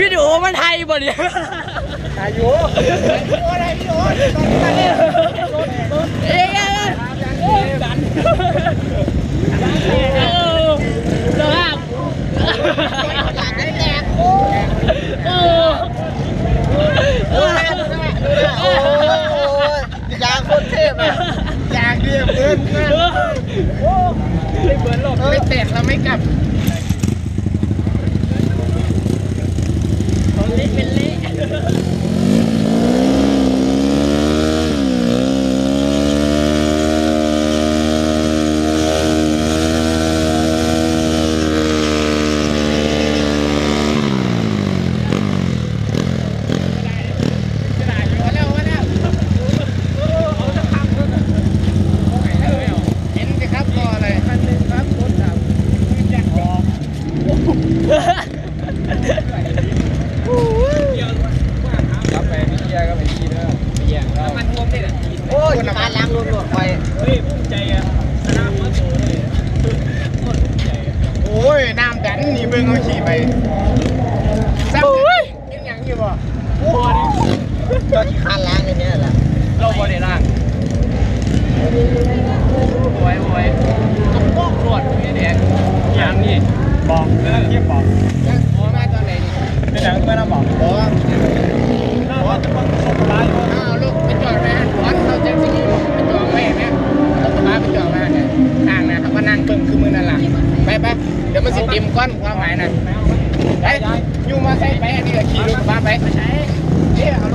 วิดีโอมันไทยบ่เนี่ยอายุโอ้อะไรพี่โอ้ตอนนี้เอ้ยเอ้เอ้ยกันเออสภาพอยากได้แดกโอ้เออเออโอ้ยากคนเทพอะยากเรียบเงินนะโอ้ไม่เหมือนหรอกไม่แตกแล้วไม่กลับ ของเละเป็นเละ มาแล้วมาแล้วเห็นสิครับรออะไรคันหนึ่งครับรถครับอยากออก ค รับไปพี่เชียก็ไปที่เด้อไปแย่งเรามันรวมได้หรอโอ้ยกาล้างรวมรวมไปเฮ้ยภูมิใจอะชนะมาโตเลยโคตรภูมิใจอะโอ้ยน้ำดันนี่เบิ่งเอาขี่ไปซ้ำกินอย่างนี้บ่โอ้ยก็ที่คานล้างในนี้แหละเราบอได้างโอ้ยโอ้ยต้องบอกตรวจนี่เด็กอย่างนี้ บอกเออเทียบบอกโอ้มาตอนไหนนี่เป็นอย่างไม่น่าบอกโอ้น่าว่าจะมาส่งร้ายอ้าวลูกไปจอดแม่ร้อนเขาจะสิไปจอดแม่เนี่ยรถกระบะไปจอดแม่เนี่ยข้างนะเขาก็นั่งเบิ่งคือมือนั่นล่ะไปไปเดี๋ยวมันสิติมก้อนความหมายน่ะไปอยู่มาใส่ไปอันนี้ก็ขี่รถกระบะไปเอ๊ะเอา